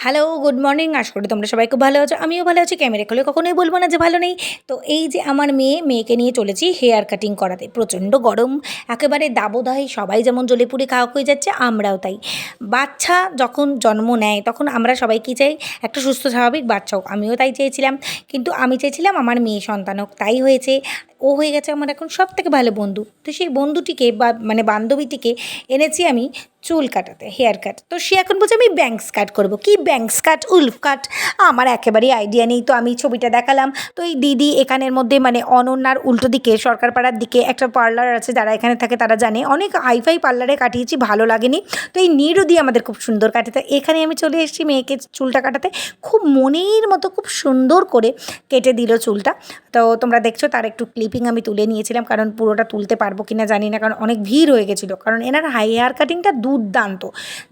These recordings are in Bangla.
Hello, good morning. আশা করি তোমরা সবাই খুব ভালো আছো। আমিও ভালো আছি। ক্যামেরা খুলে কখনোই বলব না যে ভালো নেই। তো এই যে আমার মেয়ে, মেয়েকে নিয়ে চলেছি হেয়ার কাটিং করাতে। প্রচণ্ড গরম, একেবারে দাবদাহে সবাই যেমন জ্বলে পুড়ে খাওয়া হয়ে যাচ্ছে, আমরাও তাই। বাচ্চা যখন জন্ম নেয়, তখন আমরা সবাই কী চাই? একটা সুস্থ, স্বাভাবিক বাচ্চা হোক। আমিও তাই চেয়েছিলাম। কিন্তু আমি চেয়েছিলাম আমার মেয়ে সন্তান হোক। তাই হয়েছে। ও হয়ে গেছে আমার এখন সব থেকে ভালো বন্ধু। তো সেই বন্ধুটিকে বা মানে বান্ধবীটিকে এনেছি আমি চুল কাটাতে, হেয়ার কাট। তো সে এখন বলছে, আমি ব্যাঙ্কস কাট করব। কি ব্যাঙ্কস কাট উলফ কাট। আমার একেবারেই আইডিয়া নেই। তো আমি ছবিটা দেখালাম। তো এই দিদি এখানের মধ্যে মানে অনন্যার উল্টো দিকে সরকারপাড়ার দিকে একটা পার্লার আছে, যারা এখানে থাকে তারা জানে। অনেক হাইফাই পার্লারে কাটিয়েছি, ভালো লাগেনি। তো এই নিরুদি আমাদের খুব সুন্দর কাটে। তো এখানে আমি চলে এসেছি মেয়েকে চুলটা কাটাতে। খুব মনের মতো, খুব সুন্দর করে কেটে দিল চুলটা। তো তোমরা দেখছ, তার একটু ক্লিপিং আমি তুলে নিয়েছিলাম, কারণ পুরোটা তুলতে পারব কি না জানি না, কারণ অনেক ভিড় হয়ে গেছিল। কারণ এনার হাই হেয়ার কাটিংটা দুর্দান্ত।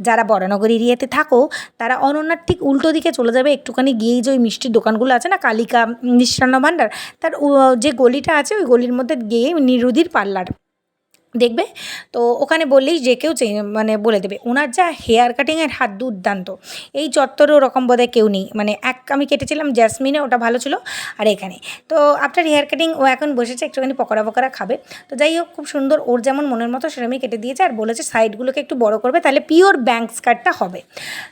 যারা বরানগর এরিয়াতে থাকো, তারা অনন্যার ঠিক উল্টো দিকে চলে যাবে, একটুখানি গিয়েই যে ওই মিষ্টির দোকানগুলো আছে না, কালিকা, মিষ্টান্ন ভাণ্ডার তার যে গলিটা আছে, ওই গলির মধ্যে গিয়ে নিরুদির পার্লার। দেখবে? তো ওখানে বললেই যে কেউ মানে বলে দেবে ওনার যা হেয়ার কাটিংয়ের হাত দুর্দান্ত এই চত্বরে ওরকম বোধহয় কেউ নেই। মানে এক আমি কেটেছিলাম জ্যাসমিনে ওটা ভালো ছিল আর এখানে। তো আফটার হেয়ার কাটিং ও এখন বসেছে একটুখানি পকোড়া পকোড়া খাবে। তো যাই হোক খুব সুন্দর ওর যেমন মনের মতো সেরকমই কেটে দিয়েছে আর বলেছে সাইডগুলোকে একটু বড় করবে তাহলে পিওর ব্যাঙ্ক স্কার্টটা হবে।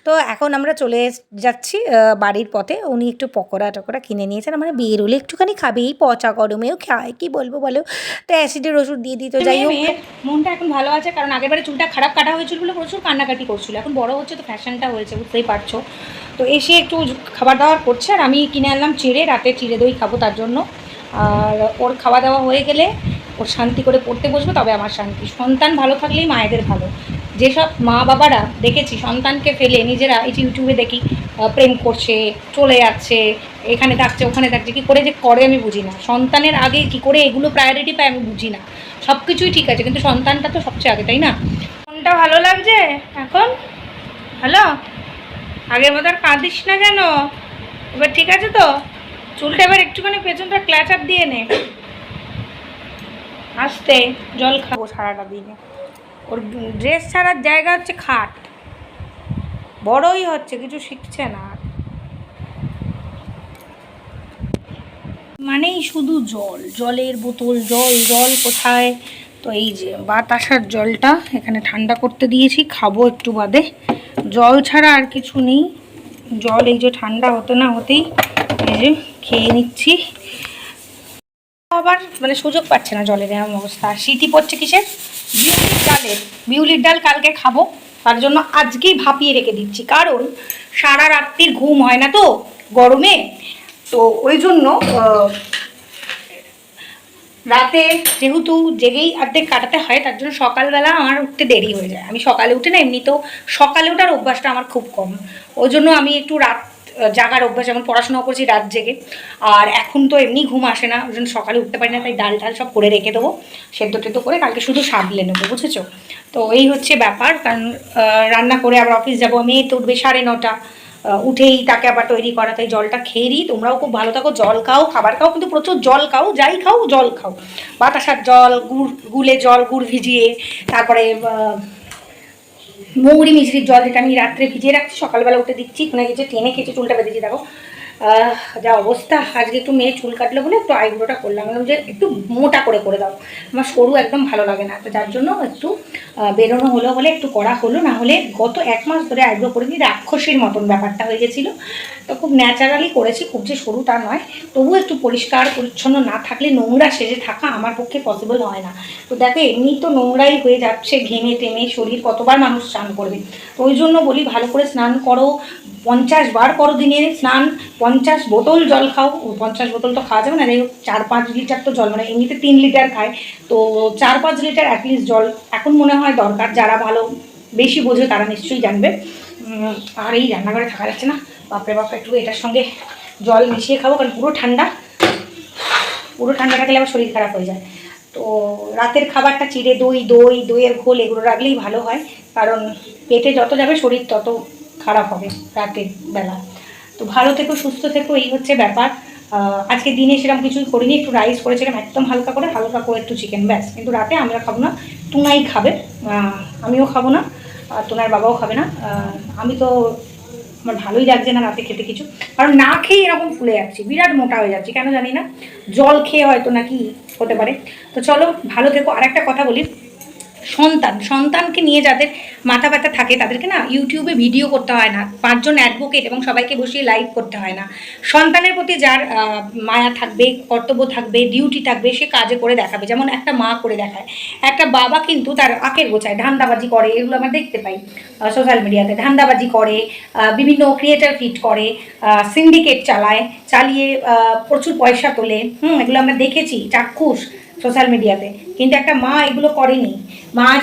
তো এখন আমরা চলে যাচ্ছি বাড়ির পথে। উনি একটু পকোড়া টকোড়া কিনে নিয়েছেন মানে বিয়ের হলে একটুখানি খাবে এই পচা গরমেও খায় কি বলব বলো? তো অ্যাসিডের ওষুধ দিয়ে দিই তো যাই হোক। মনটা এখন ভালো আছে, কারণ আগেরবারে চুলটা খারাপ কাটা হয়েছিল বলে প্রচুর কান্নাকাটি করছিল। এখন বড় হচ্ছে তো ফ্যাশনটা হয়েছে, বুঝতেই পারছ। তো এসে একটু খাবার দাবার করছে আর আমি কিনে আনলাম চিড়ে, রাতে চিড়ে দই খাব তার জন্য। আর ওর খাওয়া দাওয়া হয়ে গেলে ওর শান্তি করে পড়তে বসবে, তবে আমার শান্তি। সন্তান ভালো থাকলেই মায়েদের ভালো। যেসব মা বাবারা দেখেছি সন্তানকে ফেলে নিজেরা এই যে ইউটিউবে দেখি প্রেম করছে, চলে যাচ্ছে, এখানে থাকছে, ওখানে থাকছে, কী করে যে করে আমি বুঝি না। সন্তানের আগে কি করে এগুলো প্রায়োরিটি পায় আমি বুঝি না। সব কিছুই ঠিক আছে, কিন্তু সন্তানটা তো সবচেয়ে আগে, তাই না? মনটা ভালো লাগছে? এখন? হ্যালো আগের মতো আর কাঁদিস না কেন? এবার ঠিক আছে তো? চুলটা এবার একটুখানি পেছনটা ক্ল্যাচ আপ দিয়ে নে। আসতে, জল খাব সারাটা দিনে। ওর ড্রেস ছাড়ার জায়গা হচ্ছে খাট। বড়ই হচ্ছে, কিছু শিখছে না আর। মানেই শুধু জল, জলের বোতল, জল জল কোথায়? তো এই যে বাতাসার জলটা এখানে ঠান্ডা করতে দিয়েছি, খাব একটু বাদে। জল ছাড়া আর কিছু নেই। জল এই যে ঠান্ডা হতে না হতেই এই যে খেয়ে নিচ্ছি। আবার মানে সুযোগ পাচ্ছে না জলের এরকম অবস্থা। শীতই পড়ছে কিসের? বিউলির ডালের। বিউলির ডাল কালকে খাব। তার জন্য আজকেই ভাপিয়ে রেখে দিচ্ছি। কারণ সারা রাত্রির ঘুম হয় না তো গরমে। তো ওই জন্য রাতে যেহেতু জেগেই অর্ধেক কাটাতে হয়, তার জন্য সকালবেলা আমার উঠতে দেরি হয়ে যায়। আমি সকালে উঠে না এমনি তো সকালে ওঠার অভ্যাসটা আমার খুব কম। ওই জন্য আমি একটু রাত জাগার অভ্যাস, যেমন পড়াশোনা করছি রাত জেগে। আর এখন তো এমনি ঘুম আসে না, ওই সকালে উঠতে পারি না, তাই ডাল টাল সব করে রেখে দেবো, সেদ্ধ টেদ্ধ করে কালকে শুধু সাবলে নেব, বুঝেছ? তো এই হচ্ছে ব্যাপার, কারণ রান্না করে আবার অফিস যাব মেয়ে তো উঠবে সাড়ে নটা উঠেই তাকে আবার তৈরি করা, তাই জলটা খেয়ে দিই তোমরাও খুব ভালো থাকো, জল খাও, খাবার খাও, কিন্তু প্রচুর জল খাও, যাই খাও, জল খাও। বাতাসার জল, গুড়, গুলে জল, গুড় ভিজিয়ে, তারপরে মৌরি মিশ্রির জল যেটা আমি রাত্রে ভিজিয়ে রাখছি, সকালবেলা উঠে দিচ্ছি, কোনো গেছে টেনে খেয়েছে, চুলটা বেঁধেছি, দেখো। যা অবস্থা, আজকে একটু মেয়ে চুল কাটলো বলে একটু আইব্রোটা করলাম। যে একটু মোটা করে করে দাও। আমার সরু একদম ভালো লাগে না। তো যার জন্য একটু বেরোনো হলো বলে একটু করা হলো। না হলে গত এক মাস ধরে আইব্রো করে দিই রাক্ষসীর মতন ব্যাপারটা হয়ে গেছিল। তো খুব ন্যাচারালি করেছি, খুব যে সরু তা নয়। তবুও একটু পরিষ্কার, পরিচ্ছন্ন না থাকলে নোংরা সেজে থাকা আমার পক্ষে পসিবল হয় না। তো দেখো, এমনি তো নোংরাই হয়ে যাচ্ছে ঘেমে টেমে, শরীর কতবার মানুষ স্নান করবে? তো ওই জন্য বলি, ভালো করে স্নান করো। পঞ্চাশ বার করো দিনে স্নান পঞ্চাশ বোতল জল খাও পঞ্চাশ বোতল তো খাওয়া যাবে না চার পাঁচ লিটার তো জল মানে এমনিতে তিন লিটার খায়। তো চার পাঁচ লিটার অ্যাটলিস্ট জল এখন মনে হয় দরকার, যারা ভালো বেশি বোঝে তারা নিশ্চয়ই জানবে। আর এই রান্নাঘরে থাকা যাচ্ছে না, বাপরে বাপরে একটু এটার সঙ্গে জল মিশিয়ে খাব, কারণ পুরো ঠান্ডা পুরো ঠান্ডা থাকলে আবার শরীর খারাপ হয়ে যায়। তো রাতের খাবারটা চিড়ে দই দই, দইয়ের ঘোল, এগুলো রাখলেই ভালো হয়, কারণ পেটে যত যাবে শরীর তত খারাপ হবে রাতের বেলা। তো ভালো থেকো, সুস্থ থেকো, এই হচ্ছে ব্যাপার। আজকে দিনে সেরকম কিছুই করিনি, একটু রাইস করেছিলাম, একদম হালকা করে হালকা করে একটু চিকেন ব্যাস। কিন্তু রাতে আমরা খাব না, তুনাই খাবে। আমিও খাব না তোনার বাবাও খাবে না। আমি তো, আমার ভালোই লাগছে না রাতে খেতে কিছু। কারণ না খেয়ে এরকম ফুলে যাচ্ছি, বিরাট মোটা হয়ে যাচ্ছি, কেন জানি না? জল খেয়ে হয়তো নাকি হতে পারে। তো চলো, ভালো থেকো। আর একটা কথা বলি সন্তান, সন্তানকে নিয়ে যাদের মাথা ব্যথা থাকে, তাদেরকে না ইউটিউবে ভিডিও করতে হয় না। পাঁচজন অ্যাডভোকেট এবং সবাইকে বসিয়ে লাইভ করতে হয় না। সন্তানের প্রতি যার মায়া থাকবে, কর্তব্য থাকবে ডিউটি থাকবে, সে কাজে করে দেখাবে। যেমন একটা মা করে দেখায়। একটা বাবা কিন্তু তার আখের গোছায় ধান্দাবাজি করে, এগুলো আমরা দেখতে পাই সোশ্যাল মিডিয়াতে ধান্দাবাজি করে বিভিন্ন ক্রিয়েটার ফিট করে সিন্ডিকেট চালায়, চালিয়ে প্রচুর পয়সা তোলে। হুম, এগুলো আমরা দেখেছি। চাক্ষুষ সোশ্যাল মিডিয়াতে। কিন্তু একটা মা এগুলো করেনি। মা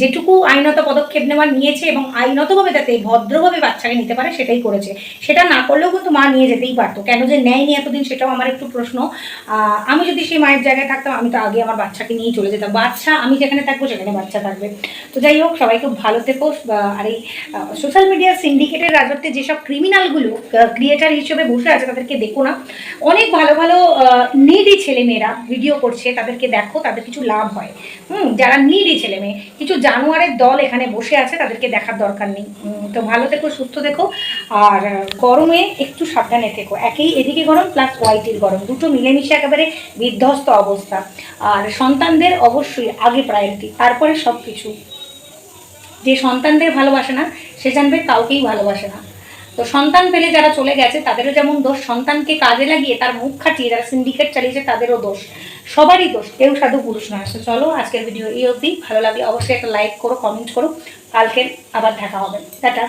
যেটুকু আইনত পদক্ষেপ নেওয়া নিয়েছে এবং আইনতভাবে যাতে ভদ্রভাবে বাচ্চাকে নিতে পারে সেটাই করেছে। সেটা না করলেও কিন্তু মা নিয়ে যেতেই পারতো। কেন যে নেয়নি এতদিন সেটাও আমার একটু প্রশ্ন। আমি যদি সেই মায়ের জায়গায় থাকতাম, আমি তো আগে আমার বাচ্চাকে নিয়েই চলে যেতাম। বাচ্চা, আমি যেখানে থাকব সেখানে বাচ্চা থাকবে। তো যাই হোক, সবাই খুব ভালো থেকো। আর এই সোশ্যাল মিডিয়ার সিন্ডিকেটের রাজত্বে যেসব ক্রিমিনালগুলো ক্রিয়েটার হিসেবে বসে আছে, তাদেরকে দেখো না। অনেক ভালো ভালো নিডি ছেলেমেয়েরা ভিডিও করছে, তাদেরকে দেখো, তাদের কিছু লাভ হয়। হুম, যারা নিডি ছেলে মেয়ে কিছু জানোয়ারের দল এখানে বসে আছে, তাদেরকে দেখার দরকার নেই। তো ভালো থেকো, সুস্থ দেখো আর গরমে একটু সাবধানে থেকো। একেই এদিকে গরম প্লাস ওয়াইটির গরম। দুটো মিলেমিশে একেবারে বিধ্বস্ত অবস্থা। আর সন্তানদের অবশ্যই আগে প্রায়োরিটি তারপরে সব কিছু যে সন্তানদের ভালোবাসে না, সে জানবে কাউকেই ভালোবাসে না। তো সন্তান পেলে যারা চলে গেছে, তাদেরও যেমন দোষ, সন্তানকে কাজে লাগিয়ে তার মুখ খাটিয়ে যারা সিন্ডিকেট চালিয়েছে, তাদেরও দোষ। সবারই দোষ, কেউ সাধু পুরুষ নয়। তো চলো, আজকের ভিডিও এই অবধি। ভালো লাগে অবশ্যই একটা লাইক করো কমেন্ট করো। কালকে আবার দেখা হবে। টাটা।